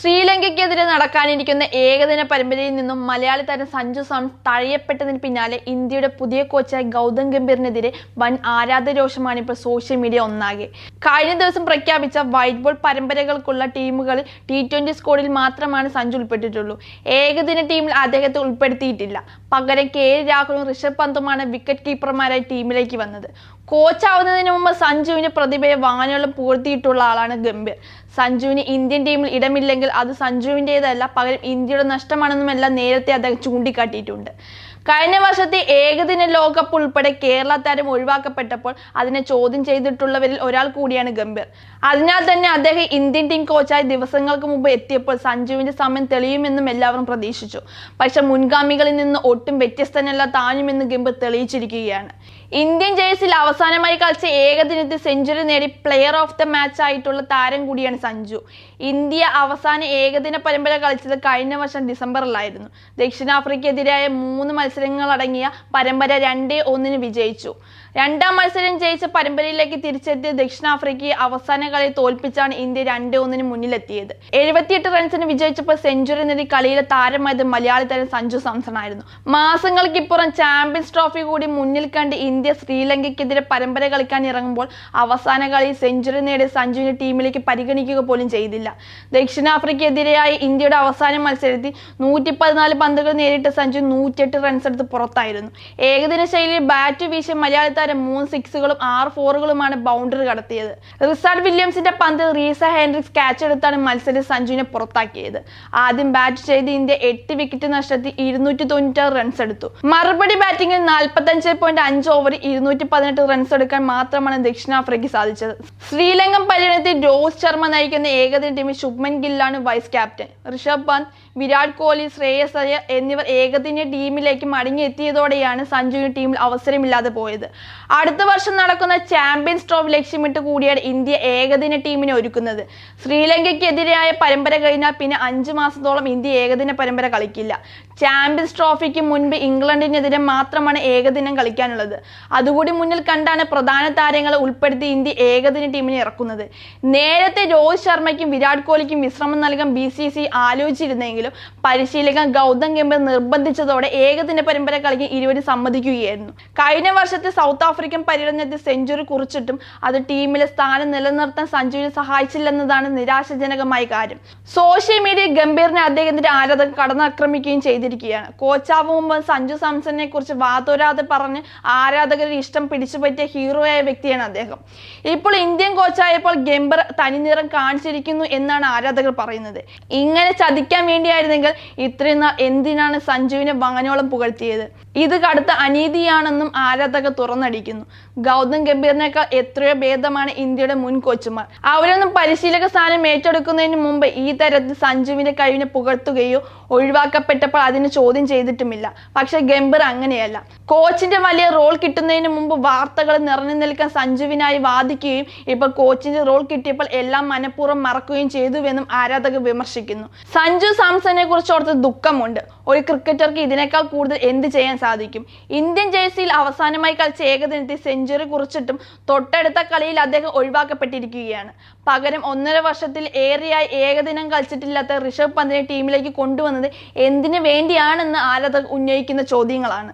ശ്രീലങ്ക ശ്രീലങ്കയ്ക്കെതിരെ നടക്കാനിരിക്കുന്ന ഏകദിന പരമ്പരയിൽ നിന്നും മലയാളി താരം സഞ്ജു സാം തഴയപ്പെട്ടതിന് പിന്നാലെ ഇന്ത്യയുടെ പുതിയ കോച്ചായ ഗൗതം ഗംഭീറിനെതിരെ വൻ ആരാധരോഷമാണ് ഇപ്പോൾ സോഷ്യൽ മീഡിയ ഒന്നാകെ. കഴിഞ്ഞ ദിവസം പ്രഖ്യാപിച്ച വൈറ്റ് ബോൾ പരമ്പരകൾക്കുള്ള ടീമുകളിൽ ടി ട്വന്റി സ്കോഡിൽ മാത്രമാണ് സഞ്ജു ഉൾപ്പെട്ടിട്ടുള്ളൂ. ഏകദിന ടീമിൽ അദ്ദേഹത്തെ ഉൾപ്പെടുത്തിയിട്ടില്ല. പകരം കെ എൽ രാഹുലും ഋഷഭ് പന്തുമാണ് വിക്കറ്റ് കീപ്പർമാരായി ടീമിലേക്ക് വന്നത്. കോച്ചാവുന്നതിന് മുമ്പ് സഞ്ജുവിന്റെ പ്രതിഭയെ വാനോളം പൂർത്തിയിട്ടുള്ള ആളാണ് ഗംഭീർ. സഞ്ജുവിന് ഇന്ത്യൻ ടീമിൽ ഇടമില്ലെങ്കിൽ അത് സഞ്ജുവിന്റെതല്ല പകരം ഇന്ത്യയുടെ നഷ്ടമാണെന്നുമെല്ലാം നേരത്തെ അദ്ദേഹം ചൂണ്ടിക്കാട്ടിയിട്ടുണ്ട്. കഴിഞ്ഞ വർഷത്തെ ഏകദിന ലോകകപ്പ് ഉൾപ്പെടെ കേരള താരം ഒഴിവാക്കപ്പെട്ടപ്പോൾ അതിനെ ചോദ്യം ചെയ്തിട്ടുള്ളവരിൽ ഒരാൾ കൂടിയാണ് ഗംഭീർ. അതിനാൽ തന്നെ അദ്ദേഹം ഇന്ത്യൻ ടീം കോച്ചായി ദിവസങ്ങൾക്ക് മുമ്പ് എത്തിയപ്പോൾ സഞ്ജുവിന്റെ സമയം തെളിയുമെന്നും എല്ലാവരും പ്രതീക്ഷിച്ചു. പക്ഷെ മുൻഗാമികളിൽ നിന്ന് ഒട്ടും വ്യത്യസ്തനല്ല താനുമെന്ന് ഗംഭീർ തെളിയിച്ചിരിക്കുകയാണ്. ഇന്ത്യൻ ജേഴ്സിൽ അവസാനമായി കളിച്ച ഏകദിനത്തിൽ സെഞ്ചുറി നേടി പ്ലെയർ ഓഫ് ദ മാച്ച് ആയിട്ടുള്ള താരം കൂടിയാണ് സഞ്ജു. ഇന്ത്യ അവസാന ഏകദിന പരമ്പര കളിച്ചത് കഴിഞ്ഞ വർഷം ഡിസംബറിലായിരുന്നു. ദക്ഷിണാഫ്രിക്കെതിരായ മൂന്ന് മത്സരങ്ങൾ അടങ്ങിയ പരമ്പര രണ്ടേ ഒന്നിന് വിജയിച്ചു. രണ്ടാം മത്സരം ജയിച്ച പരമ്പരയിലേക്ക് തിരിച്ചെത്തിയ ദക്ഷിണാഫ്രിക്കയെ അവസാന കളി തോൽപ്പിച്ചാണ് ഇന്ത്യ രണ്ട് ഒന്നിന് മുന്നിലെത്തിയത്. എഴുപത്തിയെട്ട് റൺസിന് വിജയിച്ചപ്പോൾ സെഞ്ചുറി നേടി കളിയിലെ താരമായത് മലയാളി താരം സഞ്ജു സാംസൺ ആയിരുന്നു മാസങ്ങൾക്കിപ്പുറം ചാമ്പ്യൻസ് ട്രോഫി കൂടി മുന്നിൽ കണ്ട് ഇന്ത്യ ശ്രീലങ്കയ്ക്കെതിരെ പരമ്പര കളിക്കാൻ ഇറങ്ങുമ്പോൾ അവസാന കളി സെഞ്ചുറി നേടിയ സഞ്ജുവിനെ ടീമിലേക്ക് പരിഗണിക്കുക പോലും ചെയ്തില്ല. ദക്ഷിണാഫ്രിക്കയ്ക്കെതിരെയായ ഇന്ത്യയുടെ അവസാന മത്സരത്തിൽ നൂറ്റി പതിനാല് പന്തുകൾ നേരിട്ട സഞ്ജു നൂറ്റിയെട്ട് റൺസ് എടുത്ത് പുറത്തായിരുന്നു. ഏകദിന ശൈലിയിൽ ബാറ്റ് വീശിയ മലയാളി താരം മൂന്ന് സിക്സുകളും ആറ് ഫോറുകളുമാണ് ബൗണ്ടറി കടത്തിയത്. റിസാർഡ് വില്യംസിന്റെ പന്ത് റീസ ഹെൻറിക്സ് ക്യാച്ച് എടുത്താണ് മത്സരം സഞ്ജുവിനെ പുറത്താക്കിയത്. ആദ്യം ബാറ്റ് ചെയ്ത് ഇന്ത്യ എട്ട് വിക്കറ്റ് നഷ്ടത്തിൽ ഇരുന്നൂറ്റി തൊണ്ണൂറ്റാറ് റൺസ് എടുത്തു. മറുപടി ബാറ്റിംഗിൽ നാൽപ്പത്തഞ്ച് പോയിന്റ് അഞ്ച് ഓവർ ഇരുന്നൂറ്റി പതിനെട്ട് റൺസ് എടുക്കാൻ മാത്രമാണ് ദക്ഷിണാഫ്രിക്ക സാധിച്ചത്. ശ്രീലങ്കൻ പര്യടനത്തിൽ രോഹിത് ശർമ്മ നയിക്കുന്ന ഏകദിന ടീമിൽ ശുഭ്മൻ ഗില്ലാണ് വൈസ് ക്യാപ്റ്റൻ ഋഷഭ് പന്ത് വിരാട് കോഹ്ലി ശ്രേയസ് അയ്യർ എന്നിവർ ഏകദിന ടീമിലേക്ക് മടങ്ങിയെത്തിയതോടെയാണ് സഞ്ജുവിന് ടീമിൽ അവസരമില്ലാതെ പോയത്. അടുത്ത വർഷം നടക്കുന്ന ചാമ്പ്യൻസ് ട്രോഫി ലക്ഷ്യമിട്ട് കൂടിയാണ് ഇന്ത്യ ഏകദിന ടീമിനെ ഒരുക്കുന്നത്. ശ്രീലങ്കയ്ക്കെതിരായ പരമ്പര കഴിഞ്ഞാൽ പിന്നെ അഞ്ച് മാസത്തോളം ഇന്ത്യ ഏകദിന പരമ്പര കളിക്കില്ല. ചാമ്പ്യൻസ് ട്രോഫിക്ക് മുൻപ് ഇംഗ്ലണ്ടിനെതിരെ മാത്രമാണ് ഏകദിനം കളിക്കാനുള്ളത്. അതുകൂടി മുന്നിൽ കണ്ടാണ് പ്രധാന താരങ്ങളെ ഉൾപ്പെടുത്തി ഇന്ത്യ ഏകദിന ടീമിനെ ഇറക്കുന്നത്. നേരത്തെ രോഹിത് ശർമ്മയ്ക്കും വിരാട് കോഹ്ലിക്കും വിശ്രമം നൽകാൻ ബി സി സി ആലോചിച്ചിരുന്നെങ്കിലും പരിശീലകൻ ഗൗതം ഗംഭീർ നിർബന്ധിച്ചതോടെ ഏകദിന പരമ്പര കളിക്കാൻ ഇരുവരും സമ്മതിക്കുകയായിരുന്നു. കഴിഞ്ഞ വർഷത്തെ സൗത്ത് ആഫ്രിക്കൻ പര്യടനത്തിൽ സെഞ്ചുറി കുറിച്ചിട്ടും അത് ടീമിലെ സ്ഥാനം നിലനിർത്താൻ സഞ്ജുവിനെ സഹായിച്ചില്ലെന്നതാണ് നിരാശാജനകമായ കാര്യം. സോഷ്യൽ മീഡിയ ഗംഭീറിനെ അദ്ദേഹത്തിന്റെ ആരാധകർ കടന്നാക്രമിക്കുകയും ചെയ്തിരിക്കുകയാണ്. കോച്ചാവും മുമ്പ് സഞ്ജു സാംസണിനെ കുറിച്ച് വാതോരാതെ പറഞ്ഞ് ആരാധകരുടെ ഇഷ്ടം പിടിച്ചുപറ്റിയ ഹീറോയായ വ്യക്തിയാണ് അദ്ദേഹം. ഇപ്പോൾ ഇന്ത്യൻ കോച്ചായപ്പോൾ ഗംഭീർ തനിനിറം കാണിച്ചിരിക്കുന്നു എന്നാണ് ആരാധകർ പറയുന്നത്. ഇങ്ങനെ ചതിക്കാൻ വേണ്ടിയായിരുന്നെങ്കിൽ ഇത്രയും നാൾ എന്തിനാണ് സഞ്ജുവിനെ വാങ്ങനോളം പുകഴ്ത്തിയത്? ഇത് കടുത്ത അനീതിയാണെന്നും ആരാധകർ തുറന്നടിക്കുന്നു ഗൗതം ഗംഭീറിനേക്കാൾ എത്രയോ ഭേദമാണ് ഇന്ത്യയുടെ മുൻ കോച്ചുമാർ. അവരൊന്നും പരിശീലക സ്ഥാനം ഏറ്റെടുക്കുന്നതിന് മുമ്പ് ഈ തരത്തിൽ സഞ്ജുവിന്റെ കഴിവിനെ പുകഴ്ത്തുകയോ ഒഴിവാക്കപ്പെട്ടപ്പോൾ അതിന് ചോദ്യം ചെയ്തിട്ടുമില്ല. പക്ഷെ ഗംഭീർ അങ്ങനെയല്ല. കോച്ചിന്റെ വലിയ റോൾ കിട്ടുന്നതിന് മുമ്പ് വാർത്തകൾ നിറഞ്ഞു നിൽക്കാൻ സഞ്ജുവിനായി വാദിക്കുകയും ഇപ്പോൾ കോച്ചിന്റെ റോൾ കിട്ടിയപ്പോൾ എല്ലാം മനഃപൂർവം മറക്കുകയും ചെയ്തുവെന്നും ആരാധകർ വിമർശിക്കുന്നു. സഞ്ജു സാംസനെ കുറിച്ച് ഓർത്ത് ദുഃഖമുണ്ട്. ഒരു ക്രിക്കറ്റർക്ക് ഇതിനേക്കാൾ കൂടുതൽ എന്ത് ചെയ്യാൻ സാധിക്കും? ഇന്ത്യൻ ജേഴ്സിയിൽ അവസാനമായി കളിച്ച ഏകദിനത്തിൽ സെഞ്ചുറി കുറിച്ചിട്ടും തൊട്ടടുത്ത കളിയിൽ അദ്ദേഹം ഒഴിവാക്കപ്പെട്ടിരിക്കുകയാണ്. പകരം ഒന്നര വർഷത്തിൽ ഏറെയായി ഏകദിനം കളിച്ചിട്ടില്ലാത്ത ഋഷഭ് പന്തിനെ ടീമിലേക്ക് കൊണ്ടുവന്നത് എന്തിനു വേണ്ടിയാണെന്ന് ആരാധകർ ഉന്നയിക്കുന്ന ചോദ്യങ്ങളാണ്.